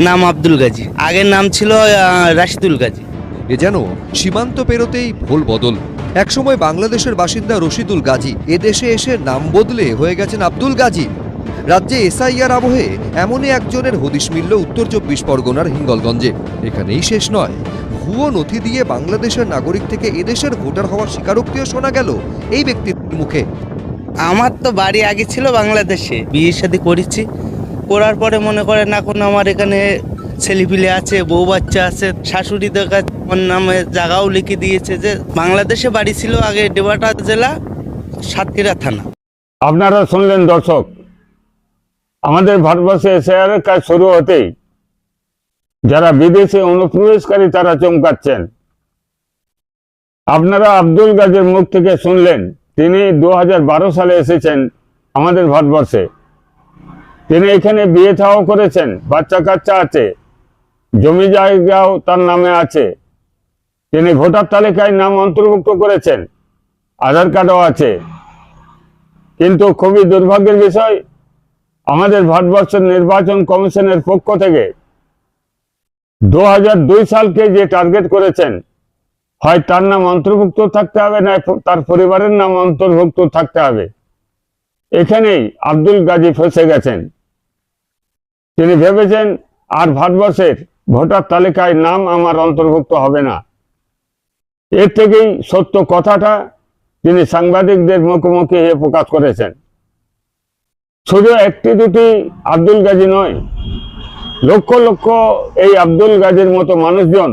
নাম আব্দুল গাজী। আগের নাম ছিল রাশিদুল গাজী। এ যেন সীমান্ত পেরোতেই ভুল বদল। একসময় বাংলাদেশের বাসিন্দা রশিদুল গাজী এদেশে এসে নাম বদলে হয়ে গেছেন আব্দুল গাজী। রাজ্যে এসআইআর আবহে এমনই একজনের হদিশ মিলল উত্তর চব্বিশ পরগনার হিঙ্গলগঞ্জে। এখানেই শেষ নয়। ভুয়ো নথি দিয়ে বাংলাদেশের নাগরিক থেকে এদেশের ভোটার হওয়ার স্বীকারোক্তিও শোনা গেল এই ব্যক্তির মুখে। আমার তো বাড়ি আগে ছিল বাংলাদেশে। বিয়ের সাথে করেছি। করার পরে মনে করেন এখন আমার এখানে ছেলেপিলে আছে, বউ বাচ্চা আছে শাশুড়িদের কাছে আমার নামে জায়গাও লিখে দিয়েছে যে বাংলাদেশে বাড়ি ছিল আগে ডেবাটা জেলা, সাতক্ষীরা থানা। আপনারা শুনলেন দর্শক, আমাদের ভারতবর্ষে এসআইআর এর কাজ শুরু হতেই যারা বিদেশে অনুপ্রবেশকারী তারা চমকাচ্ছেন। আপনারা আব্দুল গাজের মুখ থেকে শুনলেন, তিনি দু হাজার বারো সালে এসেছেন আমাদের ভারতবর্ষে। তিনি এখানে বিয়ে থাও করেছেন, বাচ্চা কাচ্চা আছে, জমি জায়গাও তার নামে আছে। তিনি ভোটার তালিকায় নাম অন্তর্ভুক্ত করেছেন, আধার কার্ডও আছে। কিন্তু খুবই দুর্ভাগ্যের বিষয়, আমাদের ভারতবর্ষের নির্বাচন কমিশনের পক্ষ থেকে দু হাজার দুই সালকে যে টার্গেট করেছেন, হয় তার নাম অন্তর্ভুক্ত থাকতে হবে না, তার পরিবারের নাম অন্তর্ভুক্ত থাকতে হবে। এখানেই আব্দুল গাজী ফেসে গেছেন। তিনি ভেবেছেন আর ভারতবর্ষের ভোটার তালিকায় নাম আমার অন্তর্ভুক্ত হবে না। এর থেকেই সত্য কথাটা তিনি সাংবাদিকদের মুখোমুখি হয়ে প্রকাশ করেছেন। শুধু একটি দুটি আব্দুল গাজী নয়, লক্ষ লক্ষ এই আব্দুল গাজীর মতো মানুষজন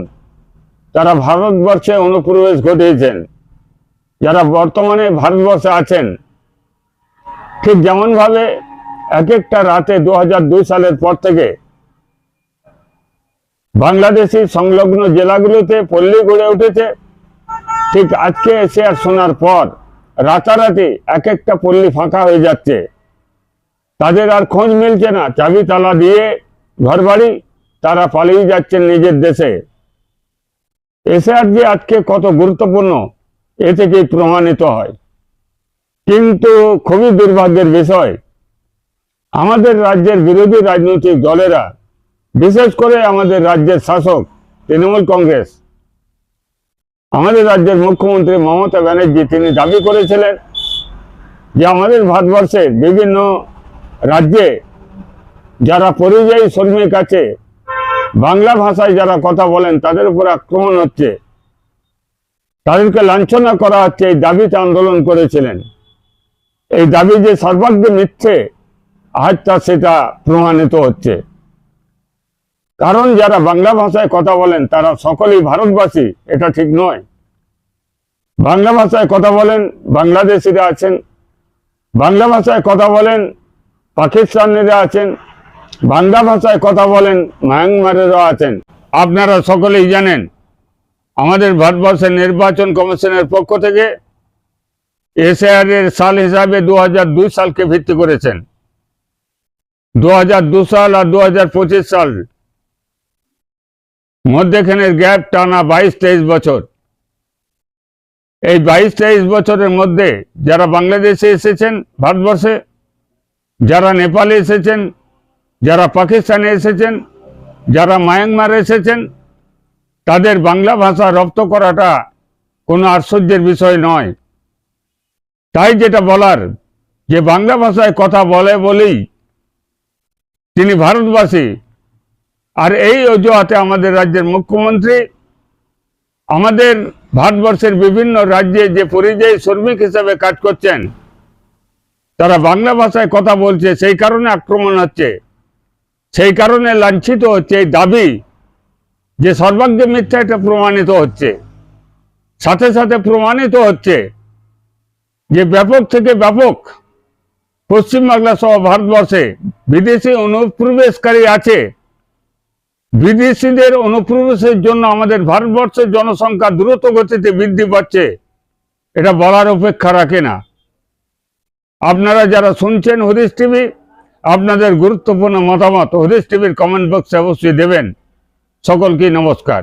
তারা ভারতবর্ষে অনুপ্রবেশ ঘটিয়েছেন। যারা বর্তমানে ভারতবর্ষে আছেন, ঠিক যেমনভাবে এক একটা রাতে দু সালের পর থেকে বাংলাদেশি সংলগ্ন জেলাগুলোতে পল্লী গড়ে উঠেছে। ঠিক আজকে এসে আর শোনার পর রাতারাতি এক একটা পল্লী ফাঁকা হয়ে যাচ্ছে। তাদের আর খোঁজ মিলছে না। চাবি তালা দিয়ে ঘরবাড়ি, তারা পালিয়ে যাচ্ছেন নিজের দেশে। এসে আর যে আজকে কত গুরুত্বপূর্ণ, এ থেকেই প্রমাণিত হয়। কিন্তু খুবই দুর্ভাগ্যের বিষয় আমাদের রাজ্যের বিরোধী রাজনৈতিক দলেরা, বিশেষ করে আমাদের রাজ্যের শাসক তৃণমূল কংগ্রেস, আমাদের রাজ্যের মুখ্যমন্ত্রী মমতা ব্যানার্জি তিনি দাবি করেছিলেন যে আমাদের ভারতবর্ষের বিভিন্ন রাজ্যে যারা পরিযায়ী শ্রমিক আছে, বাংলা ভাষায় যারা কথা বলেন, তাদের উপর আক্রমণ হচ্ছে। তাদেরকে লাঞ্ছনা করা হচ্ছে এই দাবিতে আন্দোলন করেছিলেন। এই দাবি যে সর্বাগ্যে মিথ্যে আজ তা সেটা প্রমাণিত হচ্ছে। কারণ যারা বাংলা ভাষায় কথা বলেন, তারা সকলেই ভারতবাসী, এটা ঠিক নয়। বাংলা ভাষায় কথা বলেন, বাংলাদেশিরা আছেন। বাংলা ভাষায় কথা বলেন, পাকিস্তানিরা আছেন। বাংলা ভাষায় কথা বলেন, মায়ানমারেরও আছেন। আপনারা সকলেই জানেন, আমাদের ভারতবর্ষের নির্বাচন কমিশনের পক্ষ থেকে এসআর এর সাল হিসাবে দু হাজার দুই সালকে ভিত্তি করেছেন। দু সাল আর দু হাজার পঁচিশ সাল। মধ্যেখানের গ্যাপ টানা বাইশ তেইশ বছর। এই বাইশ তেইশ বছরের মধ্যে যারা বাংলাদেশে এসেছেন ভারতবর্ষে, যারা নেপালে এসেছেন, যারা পাকিস্তানে এসেছেন, যারা মায়ানমারে এসেছেন, তাদের বাংলা ভাষা রপ্ত করাটা কোনো আশ্চর্যের বিষয় নয়। তাই যেটা বলার, যে বাংলা ভাষায় কথা বলে বলেই তিনি ভারতবাসী। আর এই অজুহাতে আমাদের রাজ্যের মুখ্যমন্ত্রী, আমাদের ভারতবর্ষের বিভিন্ন রাজ্যে যে পরিযায়ী শ্রমিক হিসেবে কাজ করছেন, তারা বাংলা ভাষায় কথা বলছে, সেই কারণে আক্রমণ হচ্ছে। সেই কারণে লাঞ্ছিত হচ্ছে এই দাবি যে সর্বাগ্যে মিথ্যা এটা প্রমাণিত হচ্ছে। সাথে সাথে প্রমাণিত হচ্ছে যে ব্যাপক থেকে ব্যাপক পশ্চিমবাংলা সহ ভারতবর্ষে বিদেশি অনুপ্রবেশকারী আছে। বিদেশিদের অনুপ্রবেশের জন্য আমাদের ভারতবর্ষের জনসংখ্যা দ্রুত গতিতে বৃদ্ধি পাচ্ছে। এটা বলার অপেক্ষা রাখে না। আপনারা যারা শুনছেন হরিশ টিভি, আপনাদের গুরুত্বপূর্ণ মতামত হরিশ টিভির কমেন্ট বক্সে অবশ্যই দেবেন। সকলকে নমস্কার।